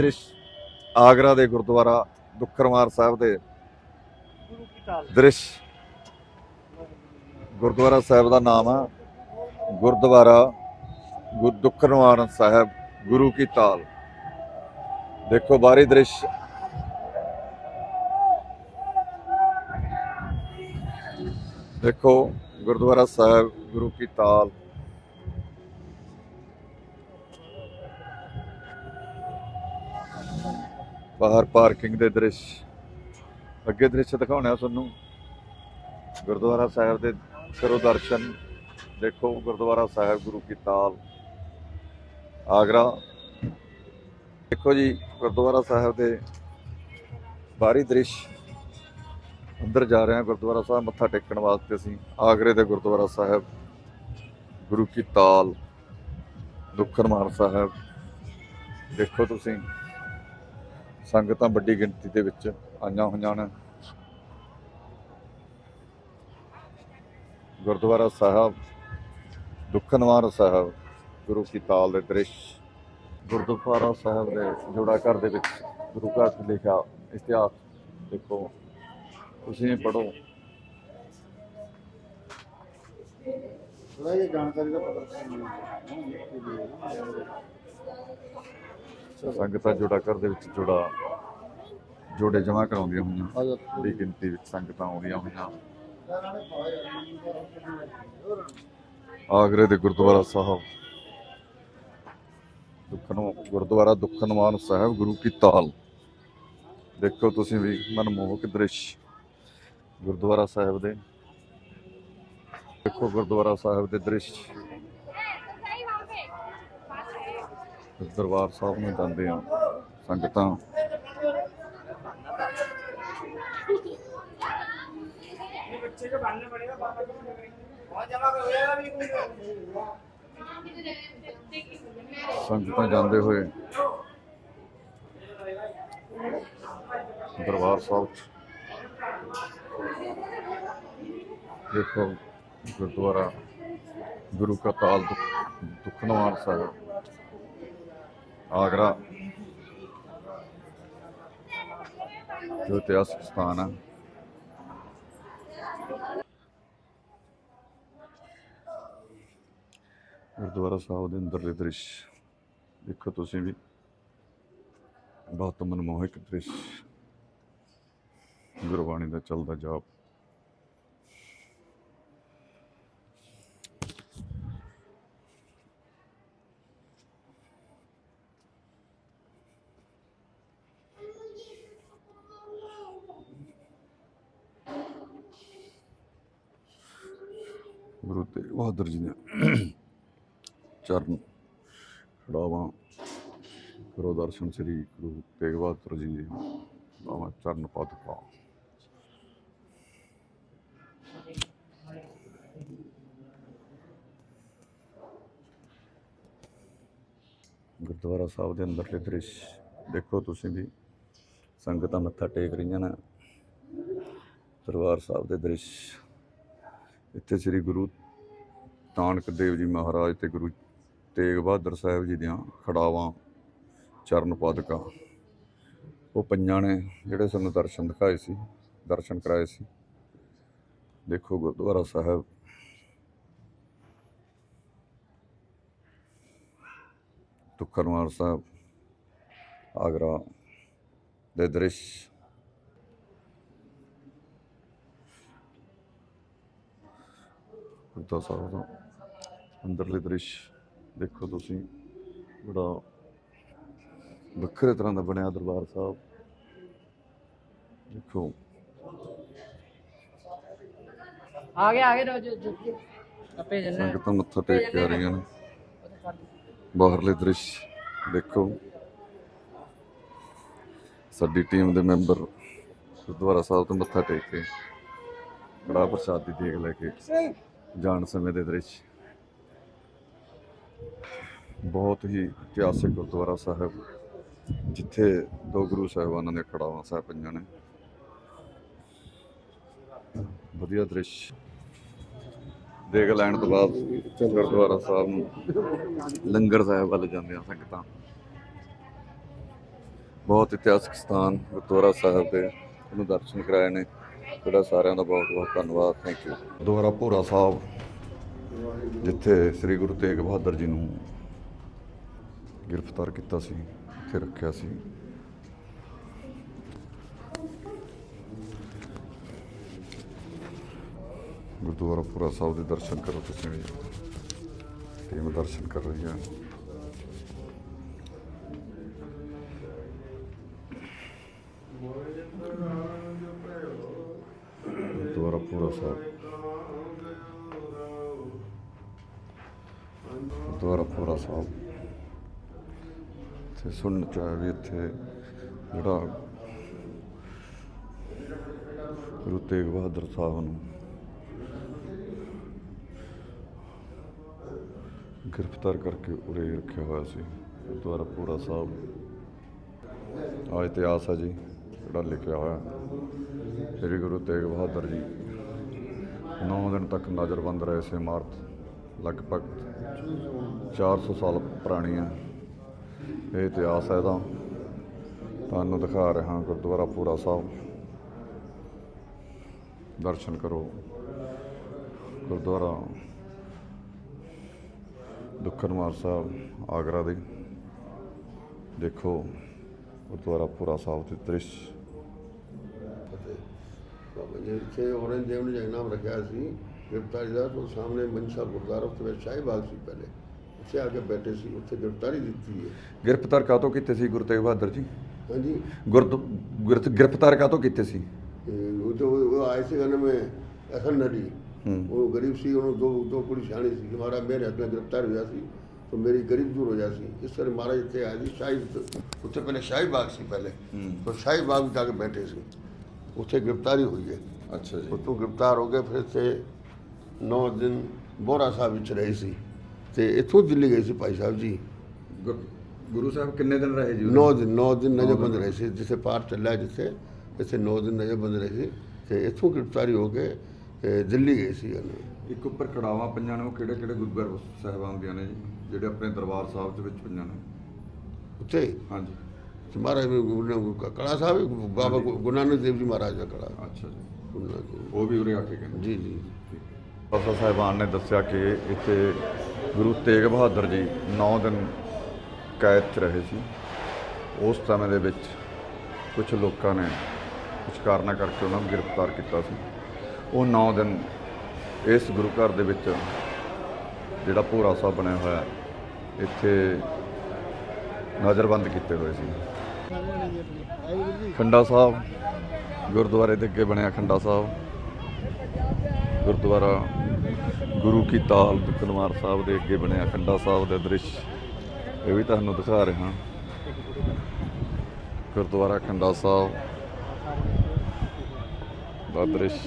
ਦ੍ਰਿਸ਼ ਆਗਰਾ ਦੇ ਗੁਰਦੁਆਰਾ ਦੁੱਖਰਮਾਰ ਸਾਹਿਬ ਦੇ ਦ੍ਰਿਸ਼। ਗੁਰਦੁਆਰਾ ਸਾਹਿਬ ਦਾ ਨਾਮ ਆ। ਗੁਰਦੁਆਰਾ ਗੁਰ ਦੁੱਖਰਮਾਰ ਸਾਹਿਬ, ਗੁਰੂ ਕੀ ਤਾਲ। ਦੇਖੋ ਬਾਹਰੀ ਦ੍ਰਿਸ਼। ਦੇਖੋ ਗੁਰਦੁਆਰਾ ਸਾਹਿਬ, ਗੁਰੂ ਕੀ ਤਾਲ। ਬਾਹਰ ਪਾਰਕਿੰਗ ਦੇ ਦ੍ਰਿਸ਼, ਅੱਗੇ ਦ੍ਰਿਸ਼ ਦਿਖਾਉਣਾ ਤੁਹਾਨੂੰ। ਗੁਰਦੁਆਰਾ ਸਾਹਿਬ ਦੇ ਕਰੋ ਦਰਸ਼ਨ ਦੇਖੋ, ਗੁਰਦੁਆਰਾ ਸਾਹਿਬ ਗੁਰੂ ਕੀ ਤਾਲ, ਆਗਰਾ। ਦੇਖੋ ਜੀ, ਗੁਰਦੁਆਰਾ ਸਾਹਿਬ ਦੇ ਬਾਹਰੀ ਦ੍ਰਿਸ਼, ਅੰਦਰ ਜਾ ਰਹੇ ਹਾਂ। ਗੁਰਦੁਆਰਾ ਸਾਹਿਬ ਮੱਥਾ ਟੇਕਣ ਵਾਸਤੇ ਅਸੀਂ ਆਗਰੇ ਦੇ ਗੁਰਦੁਆਰਾ ਸਾਹਿਬ, ਗੁਰੂ ਕੀ ਤਾਲ ਦੁੱਖਨਮਾਰ ਸਾਹਿਬ। ਦੇਖੋ ਤੁਸੀਂ। ਸੰਗਤਾਂ ਵੱਡੀ ਗਿਣਤੀ ਦੇ ਵਿੱਚ ਆਈਆਂ ਹੋਈਆਂ ਨੇ। ਗੁਰਦੁਆਰਾ ਸਾਹਿਬ ਦੁੱਖਨਵਾਰ ਸਾਹਿਬ, ਗੁਰੂ ਕੀ ਤਾਲ ਦੇ ਦ੍ਰਿਸ਼, ਗੁਰਦੁਆਰਾ ਸਾਹਿਬ ਦੇ ਜੋੜਾ ਘਰ ਦੇ ਵਿੱਚ ਗੁਰੂ ਘਰ 'ਚ ਲਿਖਿਆ ਇਤਿਹਾਸ ਦੇਖੋ। ਤੁਸੀਂ ਪੜੋ ਥੋੜਾ ਜਿਹਾ ਜਾਣਕਾਰੀ ਦਾ ਪਤਾ ਕਰਨਾ ਸੰਗਤਾਂ ਜੋੜਾ ਘਰ ਦੇ ਵਿੱਚ ਜੋੜਾ ਜੋੜੇ ਜਮ੍ਹਾਂ ਕਰਾਉਂਦੀਆਂ ਹੋਈਆਂ। ਬੜੀ ਗਿਣਤੀ ਵਿੱਚ ਸੰਗਤਾਂ ਆਉਂਦੀਆਂ ਹੋਈਆਂ। ਆਗਰੇ ਦੇ ਗੁਰਦੁਆਰਾ ਸਾਹਿਬ। ਦੁੱਖਨੋ ਗੁਰਦੁਆਰਾ ਦੁੱਖਨਵਾਨ ਸਾਹਿਬ ਗੁਰੂ ਕੀ ਤਾਲ। ਦੇਖੋ ਤੁਸੀਂ ਵੀ ਮਨਮੋਹਕ ਦ੍ਰਿਸ਼। ਗੁਰਦੁਆਰਾ ਸਾਹਿਬ ਦੇ। ਦੇਖੋ ਗੁਰਦੁਆਰਾ ਸਾਹਿਬ ਦੇ ਦ੍ਰਿਸ਼। ਦਰਬਾਰ ਸਾਹਿਬ ਨੂੰ ਜਾਂਦੇ ਆ ਸੰਗਤਾਂ। ਬੱਚੇ ਕੋ ਬੰਨ ਪੜੇਗਾ ਬਾਬਾ ਕੋ ਬਹੁਤ ਜਮਾ ਹੋਇਆ ਵੀ ਕੋਈ ਸੰਗਤਾਂ ਜਾਂਦੇ ਹੋਏ ਦਰਬਾਰ ਸਾਹਿਬ ਦੇਖੋ ਗੁਰਦੁਆਰਾ ਗੁਰੂ ਕਾ ਤਾਲ ਦੁਖਨਵਾਰ ਸਾਹਿਬ। ਆਗਰਾ। ਜੋ ਇਤਿਹਾਸਕ ਸਥਾਨ ਹੈ। ਗੁਰਦੁਆਰਾ ਸਾਹਿਬ ਦੇ ਅੰਦਰਲੇ ਦ੍ਰਿਸ਼। ਦੇਖੋ ਤੁਸੀਂ ਵੀ। ਬਹੁਤ ਮਨਮੋਹਕ ਦ੍ਰਿਸ਼। ਗੁਰਬਾਣੀ ਦਾ ਚੱਲਦਾ ਜਾਪ ਗੁਰੂ ਤੇਗ ਬਹਾਦਰ ਜੀ ਨੇ ਚਰਨ ਖੜਾਵਾਂ। ਕਰੋ ਦਰਸ਼ਨ ਸ੍ਰੀ ਗੁਰੂ ਤੇਗ ਬਹਾਦਰ ਜੀ ਦੇ ਬਾਵਾ ਚਰਨ ਪਾਦੁਕਾ ਗੁਰਦੁਆਰਾ ਸਾਹਿਬ ਦੇ ਅੰਦਰਲੇ ਦ੍ਰਿਸ਼ ਦੇਖੋ ਤੁਸੀਂ ਵੀ, ਸੰਗਤਾਂ ਮੱਥਾ ਟੇਕ ਰਹੀਆਂ ਨੇ। ਦਰਬਾਰ ਸਾਹਿਬ ਦੇ ਦ੍ਰਿਸ਼। ਇੱਥੇ ਸ੍ਰੀ ਗੁਰੂ ਨਾਨਕ ਦੇਵ ਜੀ ਮਹਾਰਾਜ ਤੇ ਗੁਰੂ ਤੇਗ ਬਹਾਦਰ ਸਾਹਿਬ ਜੀ ਦੀਆਂ ਖੜਾਵਾਂ, ਚਰਨ ਪਾਦਕਾਂ। ਉਹ ਪੰਜਾਂ ਨੇ ਜਿਹੜੇ ਸਾਨੂੰ ਦਰਸ਼ਨ ਦਿਖਾਏ ਸੀ, ਦਰਸ਼ਨ ਕਰਾਏ ਸੀ। ਦੇਖੋ ਗੁਰਦੁਆਰਾ ਸਾਹਿਬ। ਤੁਖਰਮਾਰ ਸਾਹਿਬ, ਆਗਰਾ ਦੇ ਦ੍ਰਿਸ਼। ਗੁਰਦੁਆਰਾ ਸਾਹਿਬ ਦਾ ਅੰਦਰਲੇ ਦ੍ਰਿਸ਼ ਦੇਖੋ ਤੁਸੀਂ ਬੜਾ ਵੱਖਰੇ ਤਰ੍ਹਾਂ ਦਾ ਬਣਿਆ ਦਰਬਾਰ ਸਾਹਿਬ। ਦੇਖੋ। ਆ ਗਿਆ ਆ ਗਿਆ ਜੋ ਜੋ ਆਪੇ ਜੰਨੇ ਸੰਗਤਾਂ ਮੱਥਾ ਟੇਕ ਕੇ ਆ ਰਹੀਆਂ ਨੇ। ਬਾਹਰਲੇ ਦ੍ਰਿਸ਼ ਦੇਖੋ। ਸਾਡੀ ਟੀਮ ਦੇ ਮੈਂਬਰ ਗੁਰਦੁਆਰਾ ਸਾਹਿਬ ਤੋਂ ਮੱਥਾ ਟੇਕ ਕੇ ਬੜਾ ਪ੍ਰਸਾਦ ਦੀ ਦੇਗ ਲੈ ਕੇ ਜਾਣ ਸਮੇਂ ਦੇ ਦ੍ਰਿਸ਼। ਬਹੁਤ ਹੀ ਇਤਿਹਾਸਿਕ ਗੁਰਦੁਆਰਾ ਸਾਹਿਬ, ਜਿੱਥੇ ਦੋ ਗੁਰੂ ਸਾਹਿਬਾਨਾਂ ਦੇ ਖੜਾਵਾਂ ਸਾਹਿਬ ਪਈਆਂ ਨੇ। ਵਧੀਆ ਦ੍ਰਿਸ਼। ਦੇਖ ਲੈਣ ਤੋਂ ਬਾਅਦ ਗੁਰਦੁਆਰਾ ਸਾਹਿਬ ਨੂੰ ਲੰਗਰ ਸਾਹਿਬ ਵੱਲ ਜਾਂਦੇ ਆ ਸੰਗਤਾਂ। ਬਹੁਤ ਇਤਿਹਾਸਕ ਸਥਾਨ ਗੁਰਦੁਆਰਾ ਸਾਹਿਬ ਦੇ ਨੂੰ ਦਰਸ਼ਨ ਕਰਾਏ ਨੇ। ਤੁਹਾਡਾ ਸਾਰਿਆਂ ਦਾ ਬਹੁਤ ਬਹੁਤ ਧੰਨਵਾਦ। ਥੈਂਕ ਯੂ ਗੁਰਦੁਆਰਾ ਭੋਰਾ ਸਾਹਿਬ ਜਿੱਥੇ ਸ੍ਰੀ ਗੁਰੂ ਤੇਗ ਬਹਾਦਰ ਜੀ ਨੂੰ ਗ੍ਰਿਫਤਾਰ ਕੀਤਾ ਸੀ, ਉੱਥੇ ਰੱਖਿਆ ਸੀ। ਗੁਰਦੁਆਰਾ ਭੋਰਾ ਸਾਹਿਬ ਦੇ ਦਰਸ਼ਨ ਕਰੋ ਤੁਸੀਂ ਵੀ। ਟੀਮ ਦਰਸ਼ਨ ਕਰ ਰਹੀ ਹੈ ਗੁਰਦੁਆਰਾ ਪੂਰਾ ਸਾਹਿਬ। ਸਾਹਿਬ। ਤੇ ਸੁਣਨ ਚ ਆਇਆ ਵੀ ਇੱਥੇ ਜਿਹੜਾ ਗੁਰੂ ਤੇਗ ਬਹਾਦਰ ਸਾਹਿਬ ਨੂੰ ਗ੍ਰਿਫਤਾਰ ਕਰਕੇ ਉਰੇ ਰੱਖਿਆ ਹੋਇਆ ਸੀ, ਗੁਰਦੁਆਰਾ ਪੂਰਾ ਸਾਹਿਬ। ਆ ਇਤਿਹਾਸ ਹੈ ਜੀ, ਜਿਹੜਾ ਲਿਖਿਆ ਹੋਇਆ। ਸ੍ਰੀ ਗੁਰੂ ਤੇਗ ਬਹਾਦਰ ਜੀ 9 ਦਿਨ ਤੱਕ ਨਜ਼ਰਬੰਦ ਰਹੇ ਸੀ ਇਮਾਰਤ। ਲਗਭਗ 400 ਸਾਲ ਪੁਰਾਣੀ ਹੈ ਇਹ ਇਤਿਹਾਸ ਹੈ ਇਹਦਾ। ਤੁਹਾਨੂੰ ਦਿਖਾ ਰਿਹਾ ਗੁਰਦੁਆਰਾ ਪੂਰਾ ਸਾਹਿਬ। ਦਰਸ਼ਨ ਕਰੋ। ਗੁਰਦੁਆਰਾ ਦੁੱਖਨਮਾਰ ਸਾਹਿਬ, ਆਗਰਾ ਦੇ। ਦੇਖੋ ਗੁਰਦੁਆਰਾ ਪੂਰਾ ਸਾਹਿਬ ਦੇ ਦ੍ਰਿਸ਼। ਬਾਬਾ ਜੀ, ਇੱਥੇ ਔਰੰਗਜ਼ੇਬ ਨੇ ਜਿਹੜਾ ਰੱਖਿਆ ਸੀ। ਗ੍ਰਿਫਤਾਰੀ ਦਾ ਤੋਂ ਸਾਹਮਣੇ ਮਨਸਾ ਉੱਥੇ ਵਿੱਚ ਸ਼ਾਹੀ ਬਾਗ ਸੀ ਪਹਿਲੇ। ਉੱਥੇ ਆ ਕੇ ਬੈਠੇ ਸੀ ਉੱਥੇ ਗ੍ਰਿਫਤਾਰੀ ਦਿੱਤੀ ਹੈ। ਗ੍ਰਿਫਤਾਰ ਕਾਤੋਂ ਕੀਤੇ ਸੀ ਗੁਰੂ ਤੇਗ ਬਹਾਦਰ ਜੀ? ਹਾਂਜੀ। ਗੁਰਤ ਗ੍ਰਿਫਤਾਰ ਕਾਤੋਂ ਕੀਤੇ ਸੀ? ਤੇ ਉਹ ਤੋਂ ਉਹ ਆਏ ਸੀ ਗਨ में ਅਸਨ ਨਦੀ। ਉਹ ਗਰੀਬ ਸੀ ਉਹਨੂੰ ਦੋ ਦੋ ਕੁੜੀ ਸਿਆਣੀ ਸੀ। ਕਿ ਮਹਾਰਾਜ ਮੇਰੇ ਹੱਥ ਨਾਲ ਗ੍ਰਿਫਤਾਰ ਹੋਇਆ ਸੀ ਤਾਂ ਮੇਰੀ ਗਰੀਬ ਦੂਰ ਹੋ ਜਾ ਸੀ। ਇਸ ਤਰ੍ਹਾਂ ਮਹਾਰਾਜ ਇੱਥੇ ਆਏ ਸੀ ਸ਼ਾਹੀ ਉੱਥੇ ਪਹਿਲੇ ਸ਼ਾਹੀ ਬਾਗ ਸੀ ਪਹਿਲੇ। ਤਾਂ ਸ਼ਾਹੀ ਬਾਗ ਜਾ ਕੇ ਬੈਠੇ ਸੀ। ਉੱਥੇ ਗ੍ਰਿਫਤਾਰੀ ਹੋਈ ਹੈ। ਅੱਛਾ ਜੀ। ਉੱਥੋਂ ਗ੍ਰਿਫਤਾਰ ਹੋ ਗਏ ਫਿਰ ਤੇ 9 ਦਿਨ ਬੋਰਾ ਸਾਹਿਬ ਵਿੱਚ ਰਹੇ ਸੀ ਤੇ ਇੱਥੋਂ ਦਿੱਲੀ ਗਏ ਸੀ ਭਾਈ ਸਾਹਿਬ ਜੀ। ਗੁਰ- ਗੁਰੂ ਸਾਹਿਬ ਕਿੰਨੇ ਦਿਨ ਰਹੇ ਜੀ 9 ਦਿਨ 9 ਦਿਨ ਨਜ਼ਰਬੰਦ ਰਹੇ ਸੀ ਜਿੱਥੇ ਪਾਠ ਚੱਲਿਆ ਜਿੱਥੇ ਇੱਥੇ 9 ਦਿਨ ਨਜ਼ਰਬੰਦ ਰਹੇ ਸੀ ਤੇ ਇੱਥੋਂ ਗ੍ਰਿਫਤਾਰੀ ਹੋ ਕੇ ਤੇ ਦਿੱਲੀ ਗਏ ਸੀ ਉਹਨੂੰ। ਇੱਕ ਉੱਪਰ ਕੜਾਵਾਂ ਪੰਜਾਂ ਨੇ ਉਹ ਕਿਹੜੇ ਕਿਹੜੇ ਗੁਰਦੁਆਰਾ ਸਾਹਿਬਾਨ ਦੀਆਂ ਨੇ ਜੀ ਜਿਹੜੇ ਆਪਣੇ ਦਰਬਾਰ ਸਾਹਿਬ ਦੇ ਵਿੱਚ ਪੰਜਾਂ ਨੇ। ਉੱਥੇ? ਹਾਂਜੀ। ਤੇ ਮਹਾਰਾਜ ਨੇ ਗੁਰੂ- ਕੜਾ ਸਾਹਿਬ ਬਾਬਾ ਗੁ- ਗੁਰੂ ਨਾਨਕ ਦੇਵ ਜੀ ਮਹਾਰਾਜ ਦਾ ਕੜਾ ਅੱਛਾ ਜੀ। ਗੁਰੂ ਨਾਨਕ ਦੇਵ ਉਹ ਵੀ ਉਰੇ ਆ ਕੇ ਕਹਿੰਦੇ ਜੀ ਜੀ। ਬਾਬਾ ਸਾਹਿਬਾਨ ਨੇ ਦੱਸਿਆ ਕਿ ਇੱਥੇ ਗੁਰੂ ਤੇਗ ਬਹਾਦਰ ਜੀ 9 ਦਿਨ ਕੈਦ 'ਚ ਰਹੇ ਸੀ। ਉਸ ਸਮੇਂ ਦੇ ਵਿੱਚ ਕੁਝ ਲੋਕਾਂ ਨੇ ਕੁਝ ਕਾਰਨਾਂ ਕਰਕੇ ਉਹਨਾਂ ਨੂੰ ਗ੍ਰਿਫਤਾਰ ਕੀਤਾ ਸੀ। ਉਹ 9 ਦਿਨ ਇਸ ਗੁਰੂ ਘਰ ਦੇ ਵਿੱਚ ਜਿਹੜਾ ਭੋਰਾ ਸਾਹਿਬ ਬਣਿਆ ਹੋਇਆ, ਇੱਥੇ ਨਜ਼ਰਬੰਦ ਕੀਤੇ ਹੋਏ ਸੀ। ਖੰਡਾ ਸਾਹਿਬ, ਗੁਰਦੁਆਰੇ ਦੇ ਅੱਗੇ ਬਣਿਆ ਖੰਡਾ ਸਾਹਿਬ। ਗੁਰਦੁਆਰਾ ਗੁਰੂ ਕੀ ਤਾਲ ਦੁਕਨਵਾਰ ਸਾਹਿਬ ਦੇ ਅੱਗੇ ਬਣਿਆ ਖੰਡਾ ਸਾਹਿਬ ਦਾ ਦ੍ਰਿਸ਼। ਇਹ ਵੀ ਤੁਹਾਨੂੰ ਦਿਖਾ ਰਿਹਾ। ਗੁਰਦੁਆਰਾ ਖੰਡਾ ਸਾਹਿਬ ਦਾ ਦ੍ਰਿਸ਼।